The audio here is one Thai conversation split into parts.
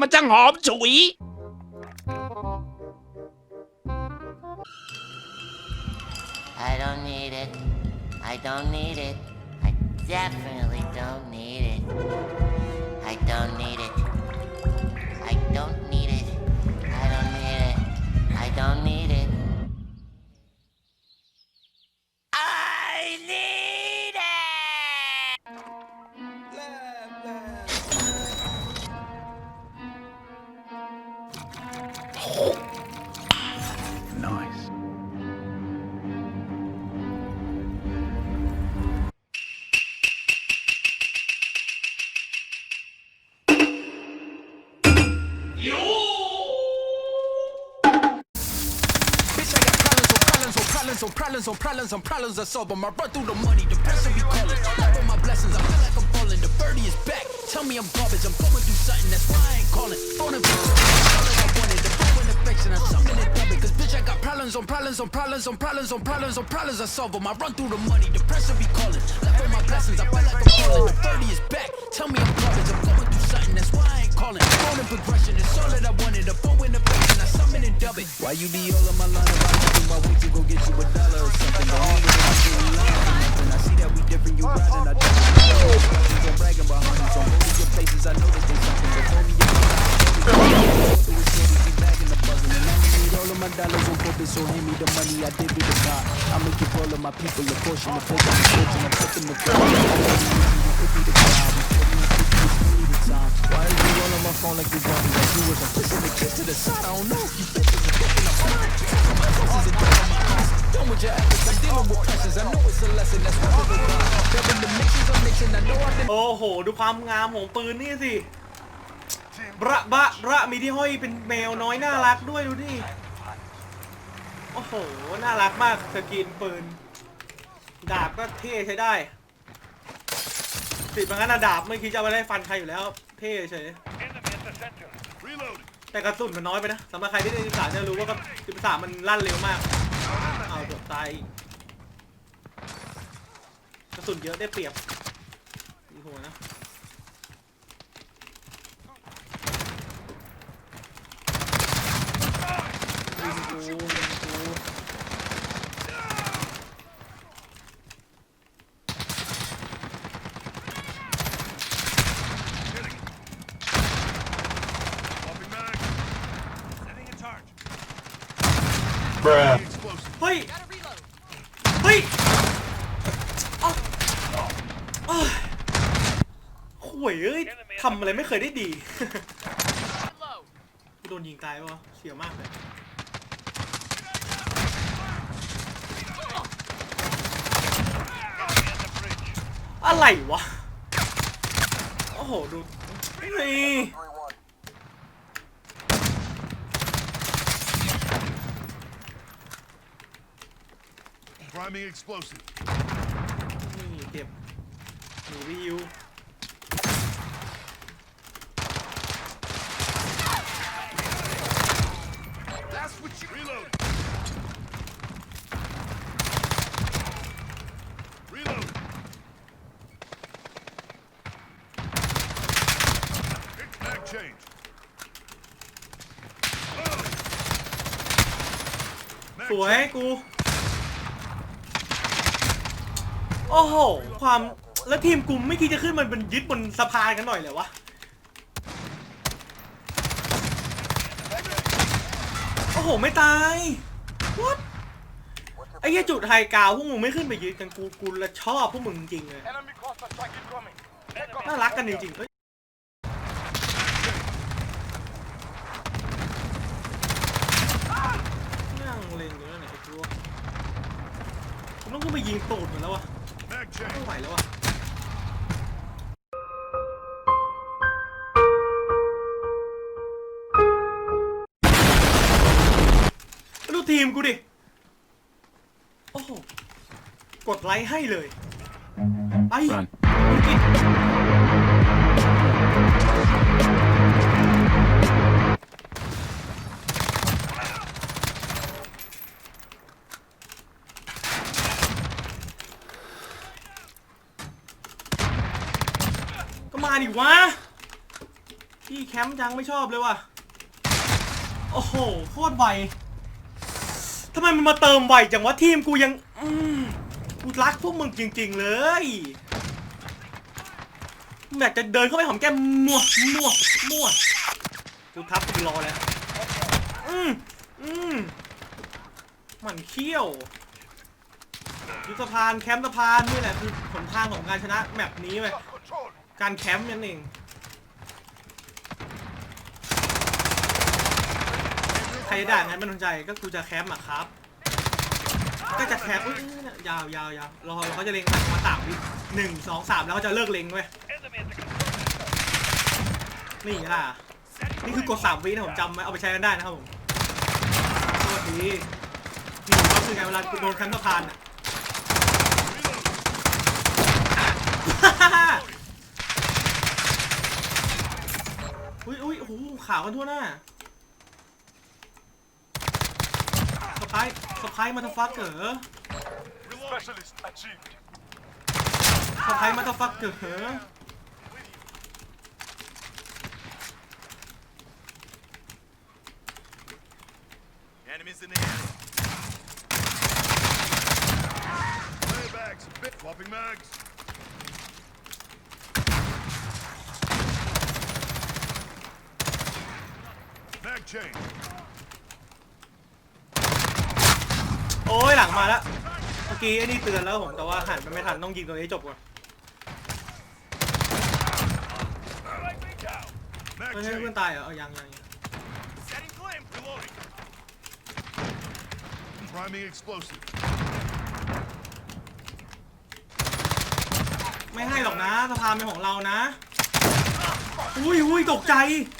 มันจังหอมฉุย I don't need it. I don't need it. I definitely don't need it. I don't need it. I don't need it. I don't need it. I don't need it. I need Problems on problems on problems on problems on problems I solve 'em. I run through the money, the pressure be calling. Life on my blessings, I feel like I'm falling. The birdie is back. Tell me I'm garbage, I'm going through something, that's why I ain't calling. Phone and that I wanted. The phone and affection, I'm something dub it. Cause bitch, I got problems on problems on problems on problems on problems on problems I solve 'em. I run through the money, the pressure be calling. Life on my blessings, I feel like I'm falling. The birdie is back. Tell me I'm garbage, I'm going through something, that's why I ain't calling. Phone and progression, it's all that I wanted. The phone and I summon and dub it. Why you be all on my line about nothing? Why wait โอ้โห ดูความงามของปืนนี่สิบระบะระมีที่ห้อยเป็นแมวน้อยน่ารักด้วยดูดิ โอ้โห น่ารักมากสกินปืน ดาบก็เท่ใช้ได้ ติดมางั้นนะดาบไม่คิดจะเอาไปไล่ฟันใครอยู่แล้วเท่เฉยแต่กระสุนมันน้อยไปนะสำหรับใครที่เล่นสิบสามจะรู้ว่าก็สิบสามมันลั่นเร็วมาก เอาเกือบตายอีกกระสุนเยอะได้เปรียบดีหัวนะ ยิงกูยิงกูเฮ้ย เฮ้ยอ้าเอ้ยห่วยเอ้ยทำอะไรไม่เคยได้ดีโดนยิงตายวะเสียมากเลยอะไรวะ โอ้โห ดูนี่ Priming explosive. นี่เก็บหนูวิว That's what you reload. Reload. It's mag change. Oh. Mag สวย change. กู โอ้โห ความแล้วทีมกูไม่คิดจะขึ้นมันเป็นยึดบนสะพานกันหน่อยเหรอวะ โอ้โห ไม่ตาย what ไอ้เหี้ยจุดไฮกราวพวกมึงไม่ขึ้นไปยึดกันกูกูละชอบพวกมึงจริงๆเลยน่ารักกันจริงๆเฮ้ยนั่งเล็งอยู่นั่นไหนไอ้ตัวต้องขึ้นไปยิงตูดมันแล้ววะ ไม่ไหวแล้ววะดูทีมกูดิ โอ้โห กดไลค์ให้เลย ไป Run. มาดิวะพี่แคมป์จังไม่ชอบเลยว่ะ โอ้โห โคตรไวทำไมมันมาเติมไวจังวะทีมกูยังกูรักพวกมึงจริง ๆ เลยอยากจะเดินเข้าไปหอมแก้มมัวมัวมัวกูทับกูรอแล้ว อืมอืมมันเขี้ยวยุทธพานแคมป์สะพานนี่แหละคือหนทางของการชนะแมปนี้เว้ย การแคมป์นั่นเอง ใครด่างั้นไม่สนใจก็กูจะแคมป์อะครับ ก็จะแคมป์อุ๊ยเนี่ยยาวยาวยาวรอเขาจะเล็งมาสามวิหนึ่งสองสามแล้วเขาจะเลิกเล็งเว้ยนี่ล่ะ นี่คือกดสามวินะผมจำไว้เอาไปใช้กันได้นะครับผมสวัสดีนี่ก็คือไงเวลาโดนแคมป์สะพานอะ อุ้ยอุ้ยโอ้โหขาวกันทั่วหน้าสปายสปายมาทฟักเกอร์สปายมาทฟักเกอร์ Flapping mags. Mag change. โอ้ยหลังมาแล้วเมื่อกี้ไอ้นี่เตือนแล้วผมแต่ว่าหันไปไม่ทันต้องยิงตัวนี้ให้จบก่อน Mag เฮ้ยเพื่อน change. ตายเหรอเอายังยังยัง Setting flame. Reloading. Priming explosive. ไม่ให้หรอกนะสะพานเป็นของเรานะ อุ้ยอุ้ยตกใจ Setting flame on.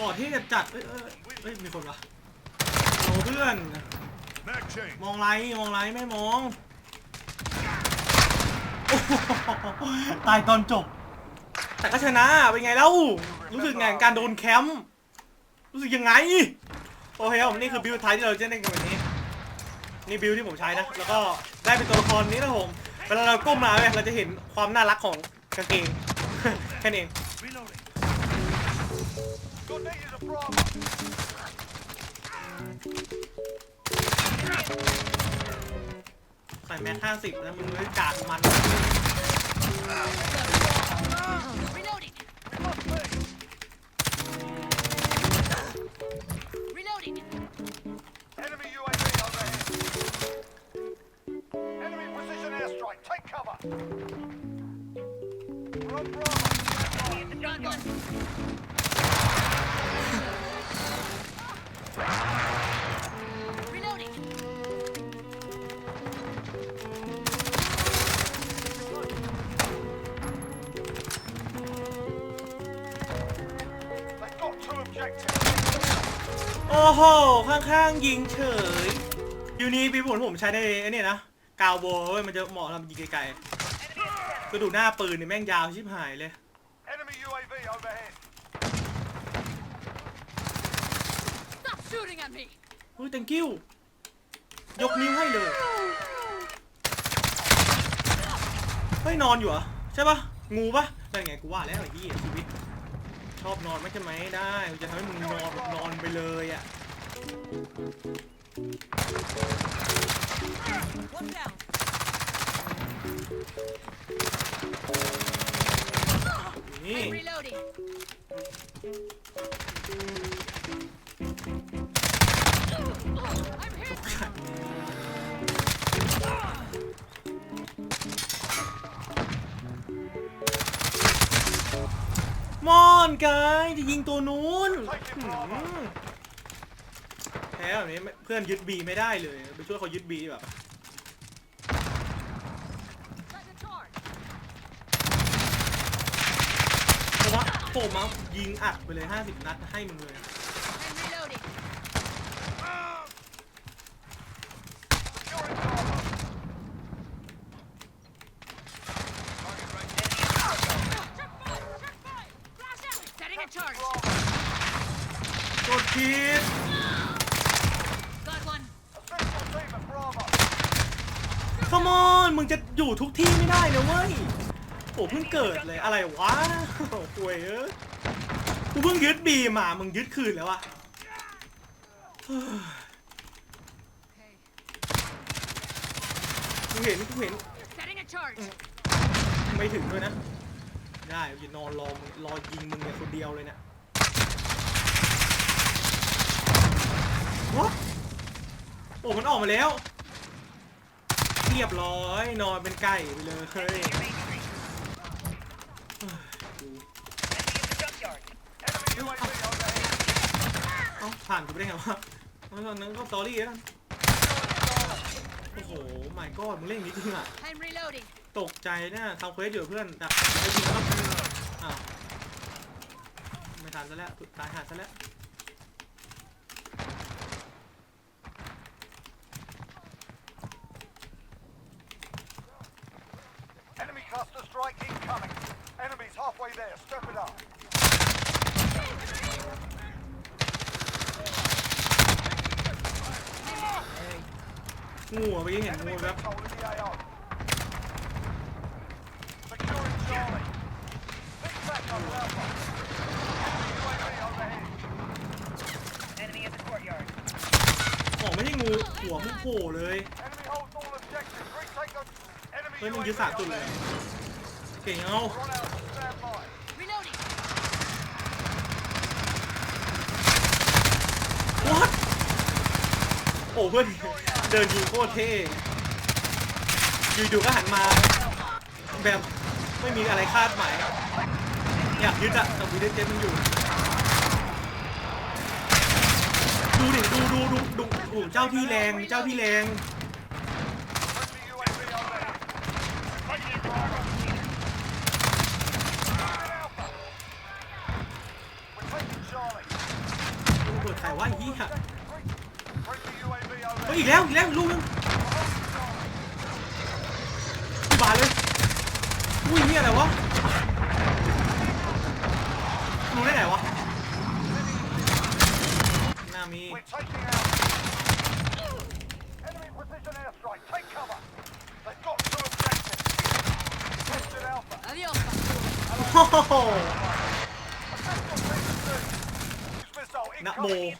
กอดที่จะจัดเอ้ยเอ้ยเอ้ยมีคนวะโอ้เพื่อน Mag change. มองไรมองไรไม่มองโอ้โหตายตอนจบ แต่ก็ชนะเป็นไงแล้วรู้สึกไงกับการโดนแคมป์รู้สึกยังไง โอเคครับผมนี่คือบิลท้ายที่เราจะเล่นกันวันนี้ นี่บิลที่ผมใช้นะ แล้วก็ได้เป็นตัวละครนี้นะผมเวลาเราก้มมาเนี่ยเราจะเห็นความน่ารักของกางเกง แค่นั้นเอง Reloading. ใส่แม็กห้าสิบแล้วมึงเลยกาดมัน Reloading. Reloading. Enemy UAV overhead. Enemy precision airstrike. Take cover. We're on Bravo. Got one. ข้างๆยิงเฉยยูนี้พี่ผลผมใช้ในไอ้นี่นะกาวโบเว้ยมันจะเหมาะทำยิงไกลๆก็ดูหน้าปืนนี่แม่งยาวชิบหายเลย Enemy UAV overhead. Stop shooting at me. อุ้ย thank you ยกนิ้วให้เลย เฮ้ยนอนอยู่เหรอใช่ปะงูปะนั่นไงกูว่าแล้วไอ้ที่ชีวิต ชอบนอนไม่ใช่ไหมได้กูจะทำให้มึงนอนนอนไปเลยอะ One down. นี่ I'm reloading. I'm hit. มอนกายจะยิงตัวนู้นหืมแพ้แบบนี้เพื่อนยึดบีไม่ได้เลยไปช่วยเขายึดบีแบบ Set the charge. เพราะว่าโผล่มายิงอัดไปเลย 50 นัดให้มึงเลย I'm reloading. Securing Bravo. Setting a charge. กดผิด Got one. Official team at Bravo. ข มอนมึงจะอยู่ทุกที่ไม่ได้นะเว้ยโอ้เพิ่งเกิดเลยอะไรวะโอ้ยเอ้ยกูเพิ่งยึดบีมา มึงยึดคืนแล้วอะกูเห็นกูเห็น ไม่ถึงด้วยนะ ได้อย่นอนรอรอยิงมึงเนี่ยคนเดียวเลยเนี่ย What? โอ้มันออกมาแล้ว รียบร้อยนอนเป็นไก่ไปเลยเฮ้ยเอ้าผ่านกูไปได้ไงวะเอาตอนนั้นก็สตอรี่แล้วโอ้โหไม่ก็มึงเล่นนี้จริงอะตกใจเนี่ยทำเควสอยู่เพื่อนดักไอ้ยิงครับอ้าวไม่ทันซะแล้วตายหาซะแล้ว Enemy cluster strike incoming. Enemies halfway there. Step it up. งูอะเมื่อกี้เห็นงู Enemy แบบ missile in the AO. Securing Charlie. Pick back up Alpha. Enemy UAV overhead. ออกไม่ใช่งู หัวมึงโผล่เลย Enemy holds all objectives. Retake them. Enemy เฮ้ยมึง UAV ยึดสามจุดเลย overhead. เก่งเอา Run out. Stand by. Reloading. what โอ้เพื่อนเดินยิงโคตรเท่อยู่ๆก็หันมาแบบไม่มีอะไรคาดหมาย อยากยึดอะแต่วีเดนเจมันอยู่ ดูดิดูดูดูดูโอ้เจ้าที่แรงเจ้าที่แรง ใครว่าเฮียเฮ้ยอีกแล้วอีกแล้วลูกนึงบาเลยอุ้ยเฮียอะไรวะรู้ได้ไหนวะหน้ามีโอ้โห นะโม incoming.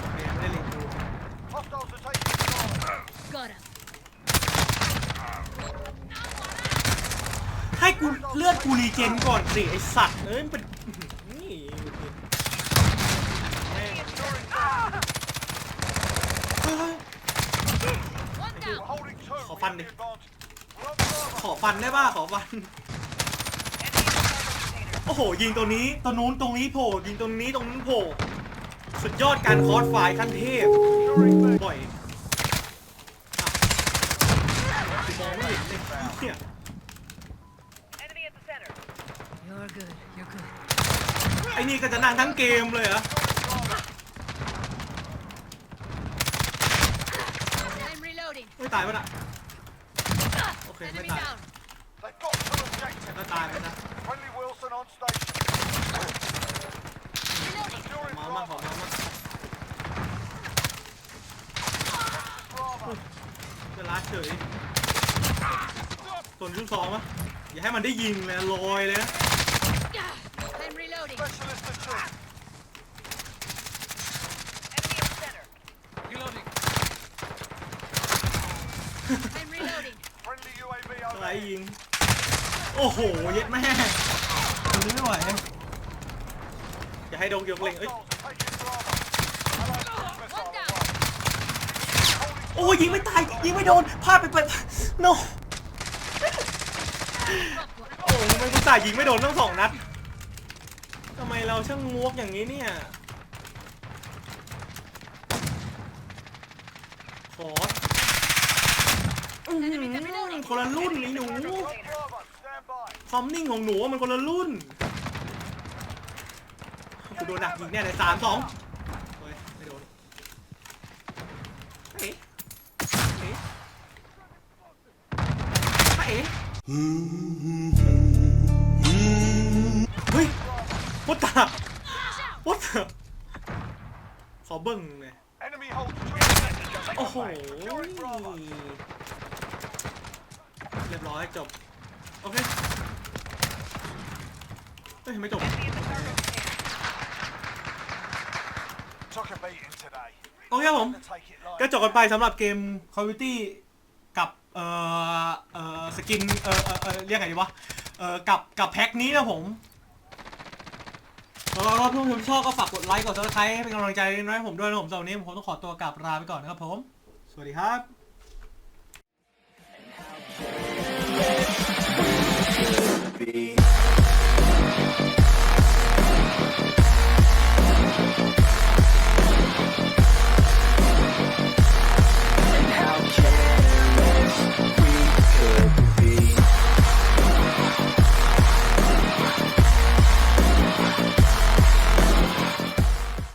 โอเคไม่ได้เล็งดู Hostiles are taking Charlie. Got him. ให้กูเลือดกูรีเจนก่อนสิไอสัตว์เอ้ยมันเป็นนี่แม่ง Securing เฮ้ย One We're down. holding two. Khổ We phanh have đi. the advantage. We're on server. ขอฟันได้ป่ะขอฟัน โอ้โหยิงตัวนี้ตัวนู้นตรงนี้โผล่ยิงตรงนี้ตรงนั้นโผล่ สุดยอดการคอร์สไฟล์ขั้นเทพ Securing B. บ่อยอะมองไม่เห็นเลยเนี่ย You're good. You're good. ไอ้นี่ก็จะนั่งทั้งเกมเลยเหรอ I'm reloading. ไม่ตายป่ะน่ะโอเคไม่ Enemy ตาย down. They've got two objectives. ก็ตายไปนะ Friendly Wilson on station. ของากเจะรัดเฉยส่วนชุดสองมะอย่าให้มันได้ยิงเลยลอยเลยนะ I'm ไลด์ยิง โอ้โห เย็ดแม่งมัไม่ไหว ให้โดนเกี่ยวกับเล็งเอ้ย Hostiles are taking Bravo. Allied cruise missile One down. away. Holding โอ้ยยิงไม่ตายยิงไม่โดนพลาดไปไป no โอ้ทำไมกูตายยิงไม่โดนทั้งสองนัดทำไมเราช่างงวกอย่างนี้เนี่ยขออื้อหือคนละรุ่นนี่หนู Bravo. Stand by. ความนิ่งของหนูมันคนละรุ่นกูโดนดักยิงแน่เลยสามสองเฮ้ยไม่โดนเฮ้ยเฮ้ยเฮ้ยเฮ้ยวัดตา Flash out. วัดตาขอเบิ้งเลยโอ้โหเรียบร้อยจบ โอเค เฮ้ย ไม่จบ โอเคครับผม Gonna take it light. ก็จบกันไปสำหรับเกม Call of Duty กับ เอ่อ เอ่อ สกิน เอ่อ เอ่อเอ่อเรียกไงดีวะ เอ่อ กับ กับแพ็คนี้นะผมแล้วก็ถ้าผู้ชมชอบก็ฝากกดไลค์ กดซับสไครต์ให้เป็นกำลังใจน้อยให้ผมด้วยนะผมสำหรับวันนี้ผมต้องขอตัวกลับลาไปก่อนนะครับผม สวัสดีครับ be